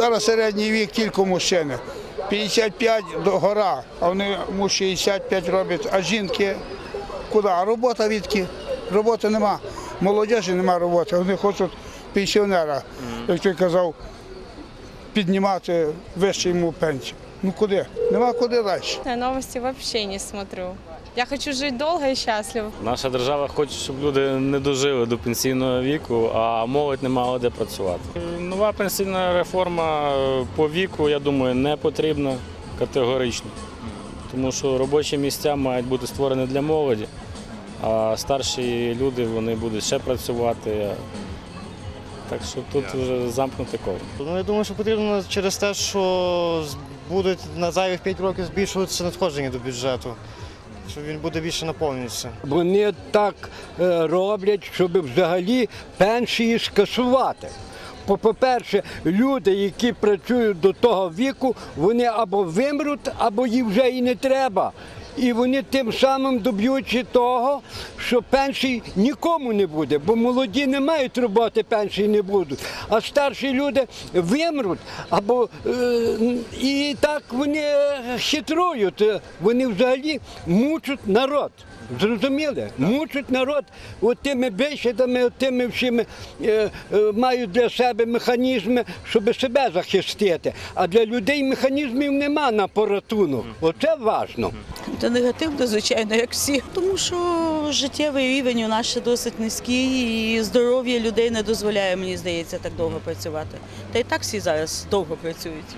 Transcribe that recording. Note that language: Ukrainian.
Зараз середній вік тільки мужчини. 55 до гора, а вони йому 65 роблять, а жінки куди? А робота відки? Роботи нема. Молодежі нема роботи. Вони хочуть пенсіонера, як ти казав, піднімати вище йому пенсію. Ну куди? Нема куди далі. Я новости вообще не смотрю. Я хочу жить долго и счастливо. Наша держава хоче, щоб люди не дожили до пенсійного віку, а молодь не мала де працювати. Нова пенсійна реформа е, по віку, я думаю, не потрібна категорично. Тому що робочі місця мають бути створені для молоді, а старші люди вони будуть ще працювати. Так що тут вже замкнуте коло. Ну, я думаю, що потрібно через те, що будуть на зайвих 5 років збільшуватися надходження до бюджету, що він буде більше наповнюватися. Вони так е, роблять, щоб взагалі пенсії скасувати. По- По-перше, люди, які працюють до того віку, вони або вимруть, або їм вже і не треба. І вони тим самим доб'ються того, що пенсій нікому не буде, бо молоді не мають роботи, пенсії не будуть. А старші люди вимруть, або е, і так вони хитрують, вони взагалі мучать народ. Зрозуміли? Мучать народ от тими бесідами, от тими всіми е, е, мають для себе механізми, щоб себе захистити. А для людей механізмів нема на порятунок. Оце важно. Та негативно, звичайно, як всі. Тому що життєвий рівень у нас ще досить низький, і здоров'я людей не дозволяє, мені здається, так довго працювати. Та й так всі зараз довго працюють.